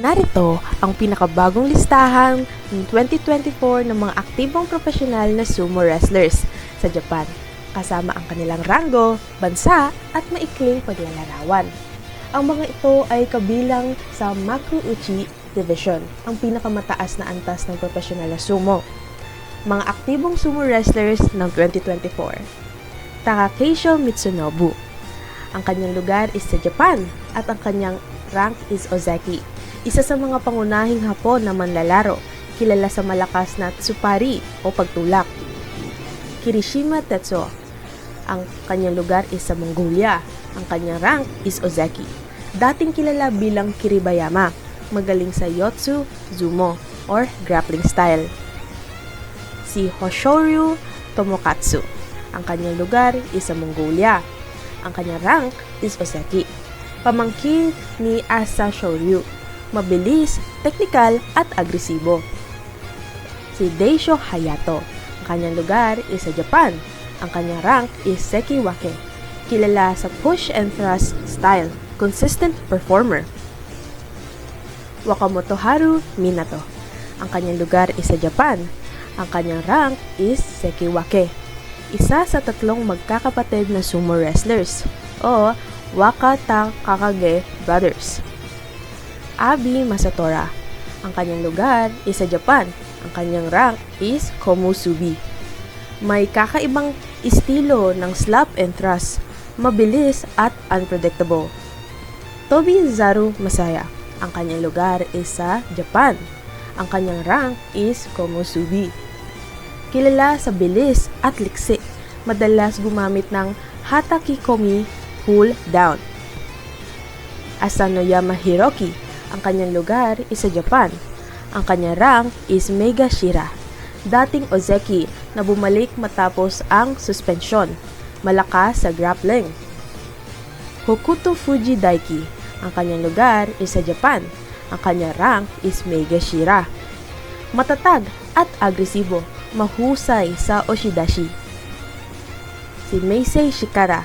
Narito ang pinakabagong listahan ng 2024 ng mga aktibong profesional na sumo wrestlers sa Japan, kasama ang kanilang rango, bansa at maikling paglalarawan. Ang mga ito ay kabilang sa Makuuchi Division, ang pinakamataas na antas ng profesional na sumo. Mga aktibong sumo wrestlers ng 2024. Takakeisho Mitsunobu. Ang kanyang lugar is sa Japan at ang kanyang rank is Ozeki. Isa sa mga pangunahing Hapon na manlalaro, kilala sa malakas na tsupari o pagtulak. Kirishima Tetsuo. Ang kanyang lugar is sa Mongolia. Ang kanyang rank is Ozeki. Dating kilala bilang Kiribayama, magaling sa Yotsu, Zumo, or grappling style. Si Hoshoryu Tomokatsu. Ang kanyang lugar is sa Mongolia. Ang kanyang rank is Ozeki. Pamangkin ni Asa Shoryu. Mabilis, teknikal at agresibo. Si Deisho Hayato. Ang kanyang lugar is sa Japan. Ang kanyang rank is Sekiwake. Kilala sa push and thrust style. Consistent performer. Wakamoto Haru Minato. Ang kanyang lugar is sa Japan. Ang kanyang rank is Sekiwake. Isa sa tatlong magkakapatid na sumo wrestlers o Wakata Kakage Brothers. Abi Masatora. Ang kanyang lugar is sa Japan. Ang kanyang rank is Komusubi. May kakaibang estilo ng slap and thrust, mabilis at unpredictable. Tobi Zaru Masaya. Ang kanyang lugar is sa Japan. Ang kanyang rank is Komusubi. Kilala sa bilis at liksi, madalas gumamit ng Hatakikomi pull down. Asanoyama Hiroki. Ang kanyang lugar is sa Japan. Ang kanyang rank is Mega Shira. Dating Ozeki na bumalik matapos ang suspensyon. Malakas sa grappling. Hokuto Fuji Daiki. Ang kanyang lugar is sa Japan. Ang kanyang rank is Mega Shira. Matatag at agresibo, mahusay sa Oshidashi. Si Meisei Shikara.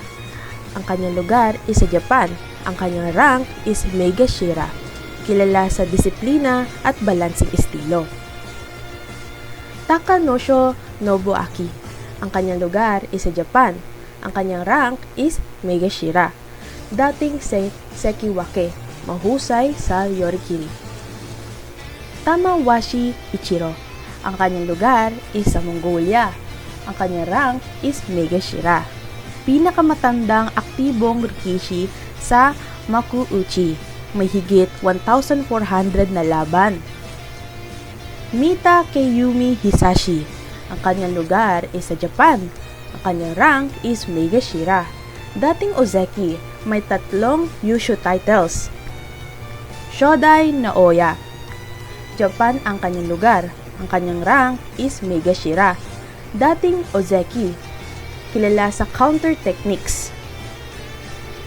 Ang kanyang lugar is sa Japan. Ang kanyang rank is Mega Shira. Kilala sa disiplina at balansing estilo. Takanosho Nobuaki. Ang kanyang lugar is sa Japan. Ang kanyang rank is Mega Shira. Dating se Sekiwake, mahusay sa Yorikiri. Tamawashi Ichiro. Ang kanyang lugar is sa Mongolia. Ang kanyang rank is Mega Shira. Pinakamatandang aktibong rikishi sa Makuuchi. May higit 1,400 na laban. Mita Keiyumi Hisashi. Ang kanyang lugar is sa Japan. Ang kanyang rank is Mega Shira. Dating Ozeki, may tatlong Yushu titles. Shodai Naoya. Japan ang kanyang lugar. Ang kanyang rank is Mega Shira. Dating Ozeki, kilala sa counter techniques.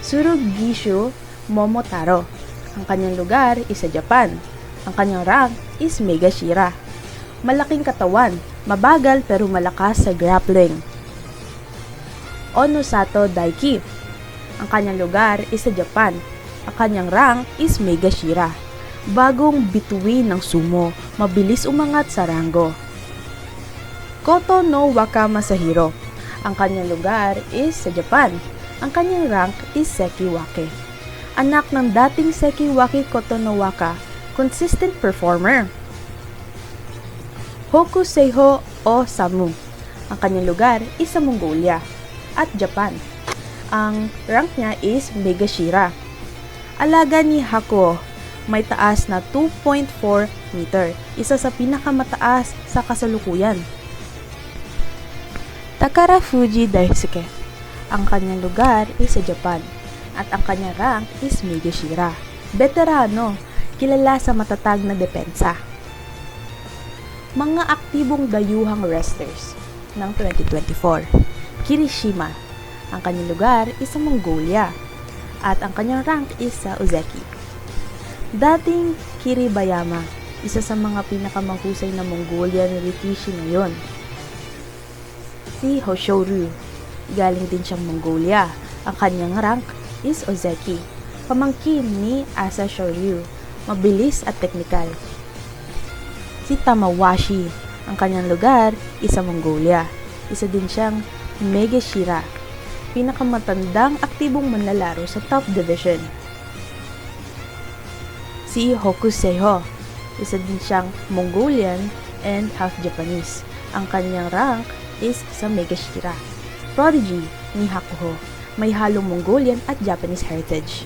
Tsurugishu Momotaro. Ang kanyang lugar is sa Japan. Ang kanyang rank is Mega Shira. Malaking katawan, mabagal pero malakas sa grappling. Onosato Daiki. Ang kanyang lugar is sa Japan. Ang kanyang rank is Mega Shira. Bagong bituin ng sumo, mabilis umangat sa rango. Koto no Waka Masahiro. Ang kanyang lugar is sa Japan. Ang kanyang rank is Sekiwake. Anak ng dating Sekiwake Koto no Waka, consistent performer. Hokuseiho o Samu. Ang kanyang lugar is sa Mongolia at Japan. Ang rank niya is Mega Shira. Alaga ni Hakuo, may taas na 2.4 meter, isa sa pinakamataas sa kasalukuyan. Takara Fuji Daisuke. Ang kanyang lugar is sa Japan at ang kanyang rank is Mega Shira. Veterano, kilala sa matatag na depensa. Mga aktibong dayuhang wrestlers ng 2024. Kirishima. Ang kanyang lugar is sa Mongolia at ang kanyang rank is sa Ozeki. Dating Kiribayama, isa sa mga pinakamahusay na Mongolian Rikishi ngayon. Si Hoshoryu, galing din siyang Mongolia. Ang kanyang rank is Ozeki, pamangkin ni Asa Shoryu. mabilis at teknikal. Si Tamawashi, ang kanyang lugar, isa Mongolia. Isa din siyang Megashira, pinakamatandang aktibong manlalaro sa top division. Si Hokuseiho, isa din siyang Mongolian and half Japanese. Ang kanyang rank is sa Megashira. Prodigy ni Hakuho, may halong Mongolian at Japanese heritage.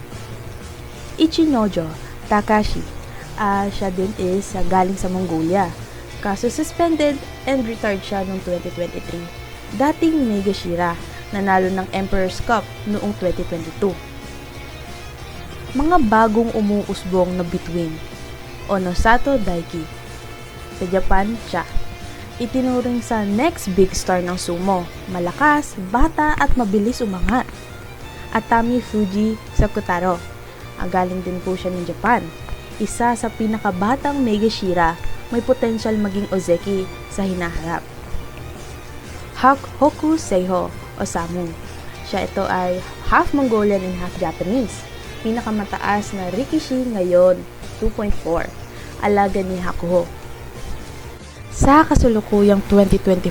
Ichinojo Takashi, ah siya din is ah, galing sa Mongolia. Kaso suspended and retired siya noong 2023. Dating Megashira, nanalo ng Emperor's Cup noong 2022. Mga bagong umuusbong na between Onosato Daiki Sa Japan, siya itinuring sa next big star ng sumo, malakas, bata at mabilis umangat. Atami Fuji Sakutaro, ang galing din po siya ng Japan. Isa sa pinakabatang Megashira, may potensyal maging Ozeki sa hinaharap. Hak Hoku Seiho o Samu. Siya ito ay half Mongolian and half Japanese. Pinakamataas na Rikishi ngayon, 2.4. Alaga ni Hakuho. Sa kasulukuyang 2024,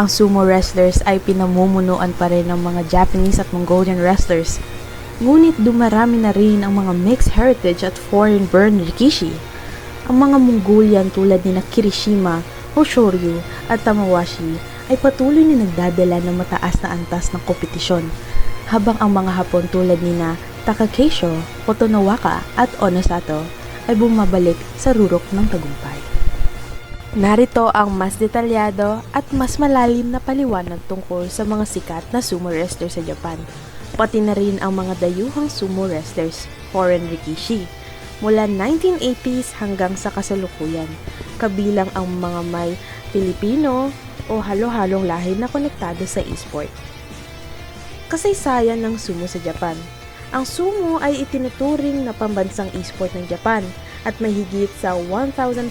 ang sumo wrestlers ay pinamumunuan pa rin ng mga Japanese at Mongolian wrestlers. Ngunit dumarami na rin ang mga mixed heritage at foreign born Rikishi. Ang mga Mongolian tulad ni Kirishima, Hoshoryu at Tamawashi ay patuloy na nagdadala ng mataas na antas ng kompetisyon, habang ang mga Hapon tulad ni na Takakeisho, Kotonowaka at Onosato ay bumabalik sa rurok ng tagumpay. Narito ang mas detalyado at mas malalim na paliwanag tungkol sa mga sikat na sumo wrestler sa Japan, pati na rin ang mga dayuhang sumo wrestlers, foreign Rikishi, mula 1980s hanggang sa kasalukuyan, kabilang ang mga may Filipino o halo-halong lahi na konektado sa esport. Kasaysayan ng sumo sa Japan Ang sumo ay itinuturing na pambansang esport ng Japan at may higit sa 1,500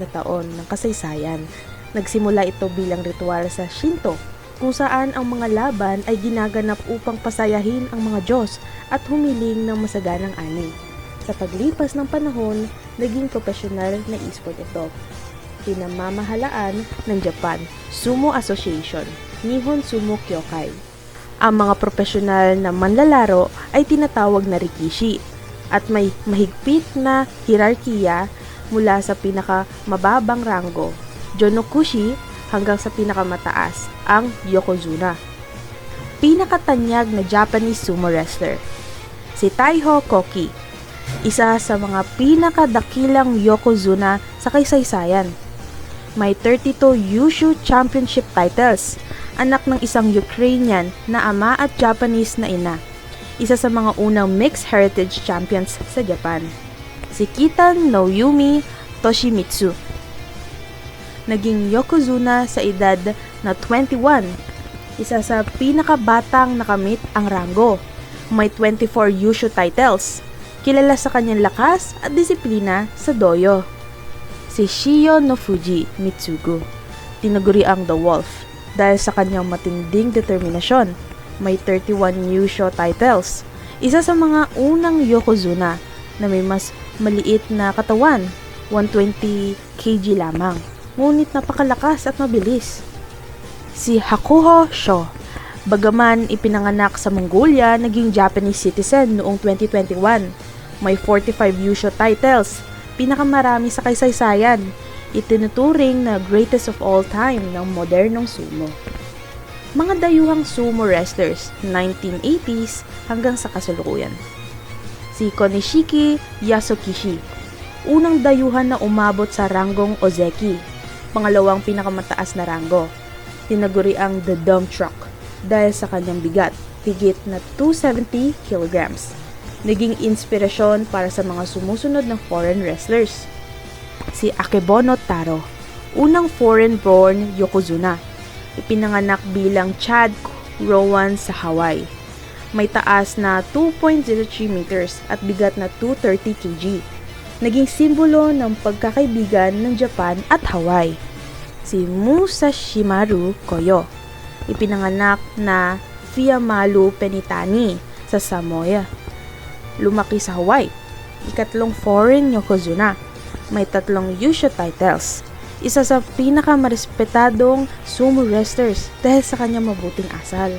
na taon ng kasaysayan. Nagsimula ito bilang ritual sa Shinto, kung saan ang mga laban ay ginaganap upang pasayahin ang mga Diyos at humiling ng masaganang ani. Sa paglipas ng panahon, naging profesional na esport ito. Pinamamahalaan ng Japan Sumo Association, Nihon Sumo Kyokai. Ang mga profesional na manlalaro ay tinatawag na rikishi at may mahigpit na hierarkiya mula sa pinakamababang ranggo, Jonokushi, hanggang sa pinakamataas, ang Yokozuna. Pinakatanyag na Japanese sumo wrestler, si Taiho Koki, isa sa mga pinakadakilang Yokozuna sa kaysaysayan. May 32 Yushu Championship titles, anak ng isang Ukrainian na ama at Japanese na ina isa sa mga unang mixed heritage champions sa Japan, si Kitan Noyumi Toshimitsu. Naging Yokozuna sa edad na 21, isa sa pinakabatang nakamit ang rango. May 24 Yushu titles, kilala sa kanyang lakas at disiplina sa doyo. Si Shiyo no Fuji Mitsugu, tinaguri ang The Wolf dahil sa kanyang matinding determinasyon may 31 Yusho titles. Isa sa mga unang Yokozuna na may mas maliit na katawan, 120 kg lamang. Ngunit napakalakas at mabilis. Si Hakuho Sho, bagaman ipinanganak sa Mongolia, naging Japanese citizen noong 2021. May 45 Yusho titles, pinakamarami sa kaysaysayan. Itinuturing na greatest of all time ng modernong sumo mga dayuhang sumo wrestlers 1980s hanggang sa kasalukuyan. Si Konishiki Yasukishi, unang dayuhan na umabot sa ranggong Ozeki, pangalawang pinakamataas na ranggo. Tinaguri ang The Dump Truck dahil sa kanyang bigat, higit na 270 kilograms. Naging inspirasyon para sa mga sumusunod ng foreign wrestlers. Si Akebono Taro, unang foreign-born Yokozuna ipinanganak bilang Chad Rowan sa Hawaii. May taas na 2.03 meters at bigat na 230 kg. Naging simbolo ng pagkakaibigan ng Japan at Hawaii. Si Musashimaru Koyo, ipinanganak na Fiamalu Penitani sa Samoa. Lumaki sa Hawaii. ikatlong foreign Yokozuna. May tatlong Yusho titles. Isa sa pinakamarespetadong sumo wrestlers dahil sa kanyang mabuting asal.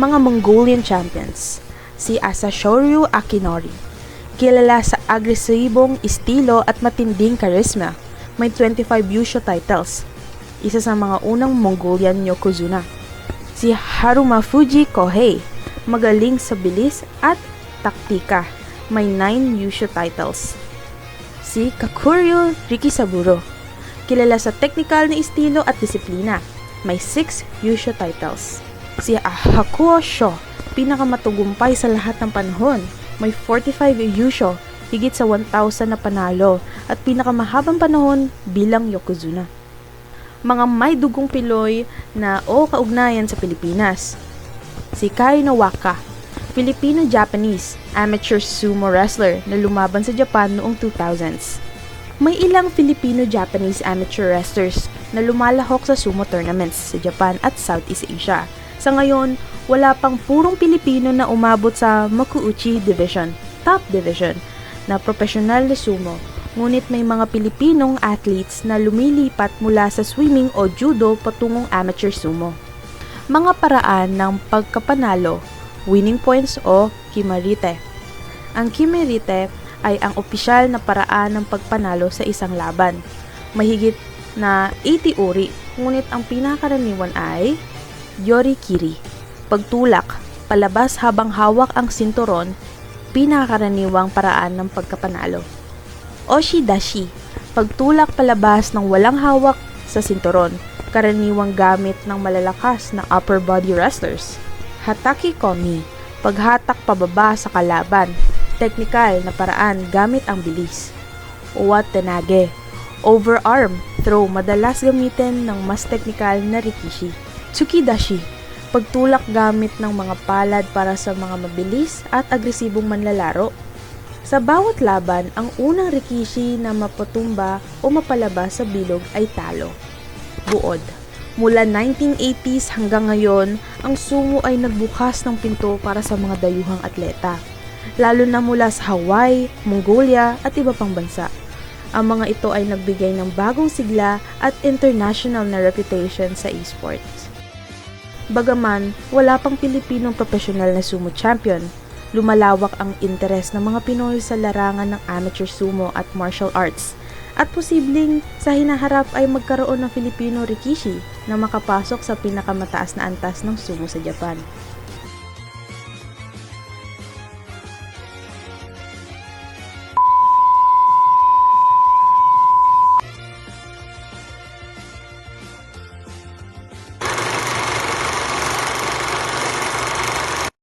Mga Mongolian champions. Si Asashoryu Akinori. Kilala sa agresibong estilo at matinding charisma. May 25 Yusho titles. Isa sa mga unang Mongolian Yokozuna. Si Harumafuji Kohei. Magaling sa bilis at taktika. May 9 Yusho titles. Si Kakuryo Rikisaburo. Kilala sa technical na estilo at disiplina. May 6 Yusho titles. Si Hakuo Sho. Pinakamatugumpay sa lahat ng panahon. May 45 Yusho, higit sa 1,000 na panalo, at pinakamahabang panahon bilang Yokozuna. Mga may dugong Piloy na o kaugnayan sa Pilipinas. Si Kai Nowaka, Filipino-Japanese amateur sumo wrestler na lumaban sa Japan noong 2000s. May ilang Filipino-Japanese amateur wrestlers na lumalahok sa sumo tournaments sa Japan at Southeast Asia. Sa ngayon, wala pang purong Pilipino na umabot sa Makuuchi Division, top division, na profesional na sumo. Ngunit may mga Pilipinong athletes na lumilipat mula sa swimming o judo patungong amateur sumo. Mga paraan ng pagkapanalo, winning points o kimarite. Ang kimarite ay ang opisyal na paraan ng pagpanalo sa isang laban. Mahigit na 80 uri, ngunit ang pinakakaraniwan ay Yorikiri, pagtulak, palabas habang hawak ang sinturon, pinakakaraniwang paraan ng pagkapanalo. Oshidashi, pagtulak palabas ng walang hawak sa sinturon, karaniwang gamit ng malalakas na upper body wrestlers. Hataki Komi, paghatak pababa sa kalaban, teknikal na paraan gamit ang bilis. Uwatenage, overarm throw madalas gamitin ng mas teknikal na rikishi. Tsukidashi, pagtulak gamit ng mga palad para sa mga mabilis at agresibong manlalaro. Sa bawat laban, ang unang rikishi na mapatumba o mapalabas sa bilog ay talo. Buod. Mula 1980s hanggang ngayon, ang sumo ay nagbukas ng pinto para sa mga dayuhang atleta. Lalo na mula sa Hawaii, Mongolia at iba pang bansa. Ang mga ito ay nagbigay ng bagong sigla at international na reputation sa esports. Bagaman wala pang Pilipinong profesional na sumo champion, lumalawak ang interes ng mga Pinoy sa larangan ng amateur sumo at martial arts at posibleng sa hinaharap ay magkaroon ng Filipino Rikishi na makapasok sa pinakamataas na antas ng sumo sa Japan.